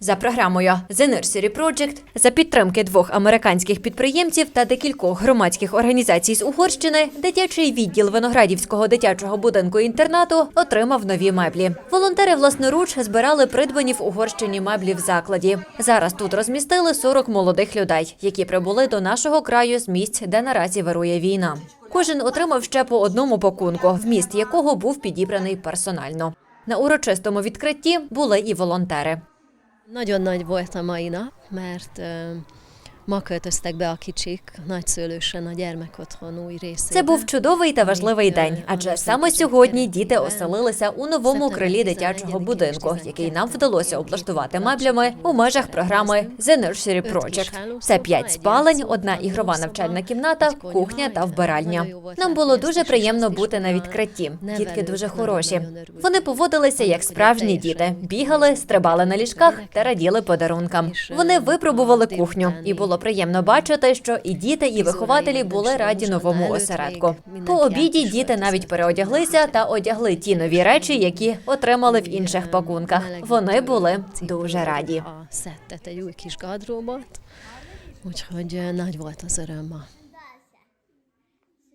За програмою The Nursery Project за підтримки двох американських підприємців та декількох громадських організацій з Угорщини, дитячий відділ виноградівського дитячого будинку інтернату отримав нові меблі. Волонтери власноруч збирали придбані в Угорщині меблі в закладі. Зараз тут розмістили 40 молодих людей, які прибули до нашого краю з місць, де наразі вирує війна. Кожен отримав ще по одному пакунку, вміст якого був підібраний персонально. На урочистому відкритті були і волонтери. Nagyon nagy volt a mai nap, mert ma költöztek be a kicsik nagyszülősen a gyermekotthon új részébe. Це був чудовий та важливий день, адже саме сьогодні діти оселилися у новому крилі дитячого будинку, який нам вдалося облаштувати меблями у межах програми The Nursery Project. Це п'ять спалень, одна ігрова навчальна кімната, кухня та вбиральня. Нам було дуже приємно бути на відкритті. Дітки дуже хороші. Вони поводилися як справжні діти, бігали, стрибали на ліжках та раділи подарункам. Вони випробували кухню, і було приємно бачити, що і діти, і вихователі були раді новому осередку. По обіді діти навіть переодяглися та одягли ті нові речі, які отримали в інших пакунках. Вони були дуже раді. Úgyhogy nagy volt az.